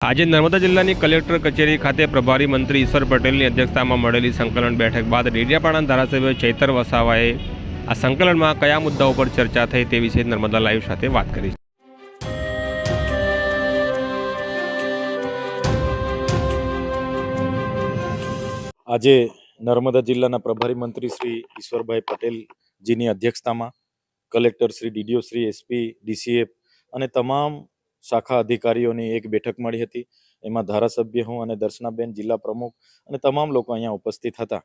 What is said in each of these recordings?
આજે નર્મદા જિલ્લાની કલેક્ટર કચેરી ખાતે પ્રભારી મંત્રી ઈશ્વર પટેલની અધ્યક્ષતામાં મળેલી સંકલન બેઠક બાદ ડેડિયાપાડા ધારાસભ્ય ચૈતર વસાવાએ આ સંકલનમાં કયા મુદ્દાઓ પર ચર્ચા થઈ તે વિશે નર્મદા લાઈવ સાથે વાત કરી આજે નર્મદા જિલ્લાના પ્રભારી મંત્રી શ્રી ઈશ્વરભાઈ પટેલજીની અધ્યક્ષતામાં collector Shri DDO Shri SP, DCF અને તમામ શાખા અધિકારીઓની એક બેઠક મળી હતી. એમાં ધારાસભ્ય હું અને દર્શનાબેન જિલ્લા પ્રમુખ અને તમામ લોકો અહીંયા ઉપસ્થિત હતા.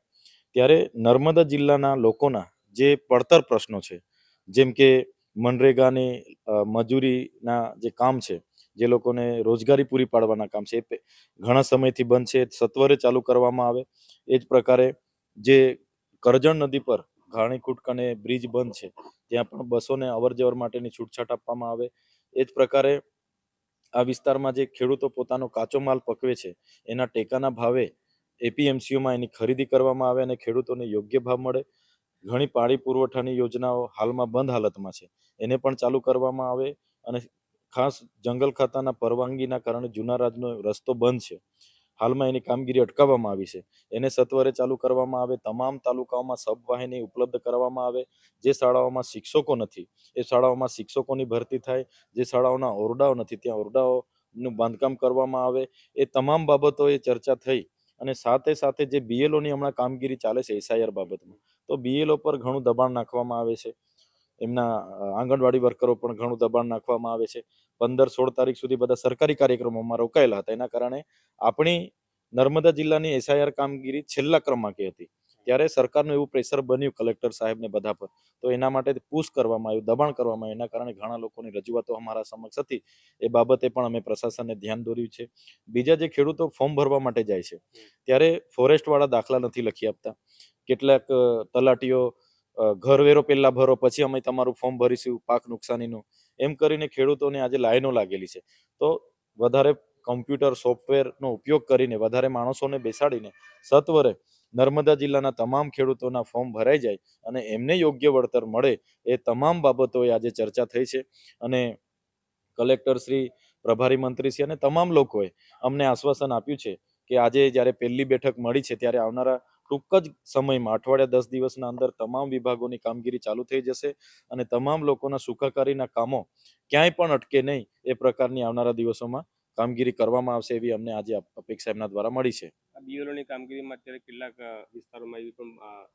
ત્યારે નર્મદા જિલ્લાના લોકોના જે પડતર પ્રશ્નો છે, જેમ કે મનરેગાની મજૂરીના જે કામ છે, જે લોકોને રોજગારી પૂરી પાડવાના કામ છે, એ ઘણા સમયથી બંધ છે, સત્વરે ચાલુ કરવામાં આવે, એ જ પ્રકારે જે કરજણ નદી પર ઘાણીકૂટ કને બ્રિજ બંધ છે, ત્યાં પણ બસોને અવર જવર માટેની છૂટછાટ આપવામાં આવે, એ જ પ્રકારે આ વિસ્તારમાં જે ખેડૂતો પોતાનો કાચો માલ પકવે છે, એના ટેકાના ભાવે એપીએમસીઓમાં એની ખરીદી કરવામાં આવે અને ખેડૂતોને યોગ્ય ભાવ મળે. ઘણી પાણી પુરવઠાની યોજનાઓ હાલમાં બંધ હાલતમાં છે. એને પણ ચાલુ કરવામાં આવે અને ખાસ જંગલ ખાતાના પરવાનગીના કારણે જૂના રાજનો રસ્તો બંધ છે. હાલમાં એની કામગીરી અટકાવવામાં આવી છે. એને સત્વરે ચાલુ કરવામાં આવે, તમામ તાલુકાઓમાં સબવાહિની ઉપલબ્ધ કરવામાં આવે, જે શાળાઓમાં શિક્ષકો નથી. એ શાળાઓમાં શિક્ષકોની ભરતી થાય, જે શાળાઓના ઓરડાઓ નથી, ત્યાં ઓરડાઓનું બાંધકામ કરવામાં આવે. એ તમામ બાબતોએ ચર્ચા થઈ અને સાથે સાથે જે બીએલઓની હમણાં કામગીરી ચાલે છે એસઆઈઆર બાબતમાં, તો બીએલઓ પર ઘણું દબાણ નાખવામાં આવે છે. એમના આંગણવાડી વર્કરો પણ ઘણું દબાણ નાખવામાં આવે છે. પંદર સોળ તારીખ સુધી બધા સરકારી કાર્યક્રમોમાં રોકાયેલા હતા. એના કારણે આપણી નર્મદા જિલ્લાની એસઆઈઆર કામગીરી છેલ્લા ક્રમાંકે હતી. ત્યારે સરકારનું એવું પ્રેશર બન્યું કલેક્ટર સાહેબને બધા પર. તો એના માટે પુશ કરવામાં આવ્યું, દબાણ કરવામાં આવ્યું. એના કારણે ઘણા લોકોની રજૂઆતો અમારા સમક્ષ હતી. એ બાબતે પણ અમે પ્રશાસનને ધ્યાન દોર્યું છે. બીજા જે ખેડૂતો ફોર્મ ભરવા માટે જાય છે, ત્યારે ફોરેસ્ટવાળા દાખલા નથી લખી આપતા. કેટલાક તલાટીઓ ઘરવેરો પહેલા ભરો, પછી અમે તમારું ફોર્મ ભરીશું, પાક નુકસાનીનું. એમ કરીને ખેડૂતોને આજે લાઈનો લાગેલી છે. તો વધારે કમ્પ્યુટર સોફ્ટવેરનો ઉપયોગ કરીને, વધારે માણસોને બેસાડીને, સત્વરે નર્મદા જિલ્લાના તમામ ખેડૂતોના ફોર્મ ભરાઈ જાય અને એમને યોગ્ય વળતર મળે એ તમામ બાબતોએ આજે ચર્ચા થઈ છે. અને કલેક્ટર શ્રી, પ્રભારી મંત્રી શ્રી અને તમામ લોકોએ અમને આશ્વાસન આપ્યું છે કે આજે જ્યારે પહેલી બેઠક મળી છે, ત્યારે આવનારા ટૂંક જ સમયમાં અઠવાડિયા દસ દિવસના અંદર તમામ વિભાગોની કામગીરી ચાલુ થઈ જશે અને તમામ લોકોના સુખાકારીના કામો ક્યાંય પણ અટકે નહીં એ પ્રકારની આવનારા દિવસોમાં કામગીરી કરવામાં આવશે એવી અમને આજે અપેક્ષા એમના દ્વારા મળી છે. બીએલઓની કામગીરીમાં અત્યારે કેટલાક વિસ્તારોમાં એવી પણ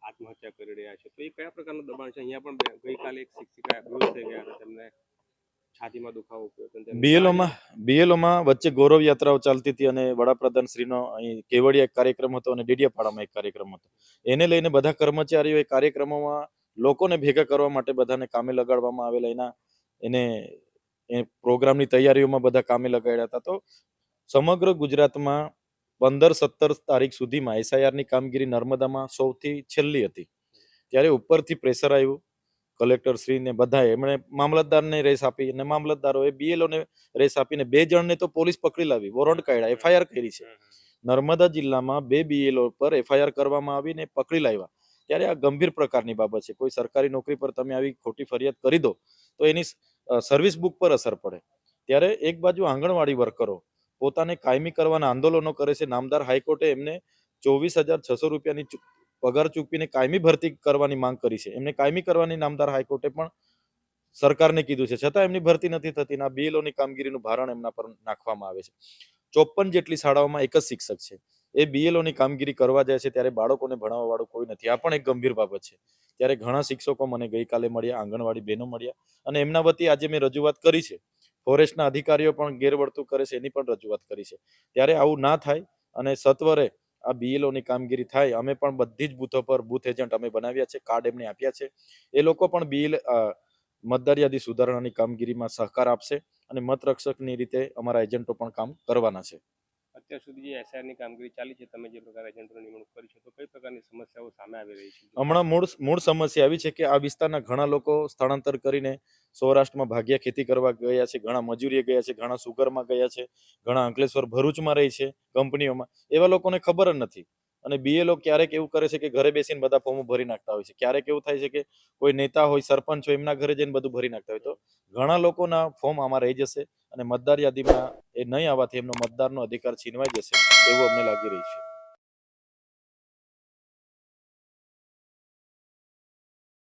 આત્મહત્યા કરી રહ્યા છે. તો એ કયા પ્રકારનું દબાણ છે? અહીંયા પણ ગઈકાલે એક શિક્ષિકા થઈ ગયા તેમને છાતીમાં દુખાવો બીએલઓમાં બીએલઓમાં વચ્ચે ગૌરવ યાત્રાઓ ચાલતી હતી અને વડાપ્રધાન શ્રીનો અહીં કેવડિયા એક કાર્યક્રમ હતો અને ડેડિયાપાડામાં એક કાર્યક્રમ હતો. એને લઈને બધા કર્મચારીઓ એ કાર્યક્રમોમાં લોકોને ભેગા કરવા માટે બધાને કામે લગાડવામાં આવેલા. એના એને એ પ્રોગ્રામની તૈયારીઓમાં બધા કામે લગાડ્યા હતા. તો સમગ્ર ગુજરાતમાં પંદર સત્તર તારીખ સુધીમાં એસઆઈઆરની કામગીરી નર્મદામાં સૌથી છેલ્લી હતી. ત્યારે ઉપરથી પ્રેશર આવ્યું. કલેક્ટર શ્રીને બધાએ એમણે મામલતદારને રેસ આપી અને મામલતદારોએ બીએલઓને રેસ આપીને બે જણને તો પોલીસ પકડી લાવી વોરંટ કાઢ્યા એફઆઈઆર કરી છે. નર્મદા જિલ્લામાં બે બીએલઓ પર એફઆઈઆર કરવામાં આવીને પકડી લાવ્યા. ત્યારે આ ગંભીર પ્રકારની બાબત છે. કોઈ સરકારી નોકરી પર તમે આવી ખોટી ફરિયાદ કરી દો તો એની સર્વિસ બુક પર અસર પડે. ત્યારે એક બાજુ આંગણવાડી વર્કરો પોતાને કાયમી કરવાના આંદોલનો કરે છે. નામદાર હાઈકોર્ટે એમને ચોવીસ હજાર છસો રૂપિયાની પગાર ચૂકવીને કાયમી ભરતી કરવાની માંગ કરી છે. એમને કાયમી કરવાની નામદાર હાઈકોર્ટે પણ સરકારને કીધું છે. છતાં એમની ભરતી નથી થતી આ બીએલઓની કામગીરીનું ભારણ એમના પર નાખવામાં આવે છે. ચોપન જેટલી શાળાઓમાં એક જ શિક્ષક છે. એ બીએલઓની કામગીરી કરવા જાય છે ત્યારે બાળકોને ભણાવવા વાળું કોઈ નથી. આ પણ એક ગંભીર બાબત છે. ત્યારે ઘણા શિક્ષકો મને ગઈકાલે મળ્યા, આંગણવાડી બહેનો મળ્યા અને એમના વતી આજે મેં રજૂઆત કરી છે. ફોરેસ્ટના અધિકારીઓ પણ ગેરવર્તું કરે છે, એની પણ રજૂઆત કરી છે. ત્યારે આવું ના થાય અને સત્વરે આ બીએલઓની કામગીરી થાય, અમે પણ બધી જ બૂથો પર બૂથ એજન્ટ અમે બનાવ્યા છે, કાર્ડ એમને આપ્યા છે. એ લોકો પણ બીએલ મતદાર યાદી સુધારણાની કામગીરીમાં સહકાર આપશે અને મતરક્ષકની રીતે અમારા એજન્ટો પણ કામ કરવાના છે. અત્યાર સુધી જે એસઆરની કામગીરી ચાલી છે, તમે જે પ્રકારે એજન્ટોની નિમણૂક કરી છે, તો કઈ પ્રકારની સમસ્યાઓ સામે આવી રહી છે? હમણાં મૂળ મૂળ સમસ્યા આવી છે કે આ વિસ્તારના ઘણા લોકો સ્થળાંતર કરીને સૌરાષ્ટ્રમાં ભાગ્યા ખેતી કરવા ગયા છે, ઘણા મજૂરીએ ગયા છે, ઘણા સુગરમાં ગયા છે, ઘણા અંકલેશ્વર ભરૂચમાં રહી છે કંપનીઓમાં. એવા લોકોને ખબર જ નથી. અને બીએલઓ ક્યારેક એવું કરે છે કે ઘરે બેસીને બધા ફોર્મો ભરી નાખતા હોય છે. ક્યારેક એવું થાય છે કે કોઈ નેતા હોય, સરપંચ હોય, એમના ઘરે જઈને બધું ભરી નાખતા હોય. તો ઘણા લોકોના ફોર્મ આમાં રહી જશે અને મતદાર યાદીમાં એ નહીં આવવાથી એમનો મતદારનો અધિકાર છીનવાઈ જશે, એવું અમને લાગી રહ્યું છે.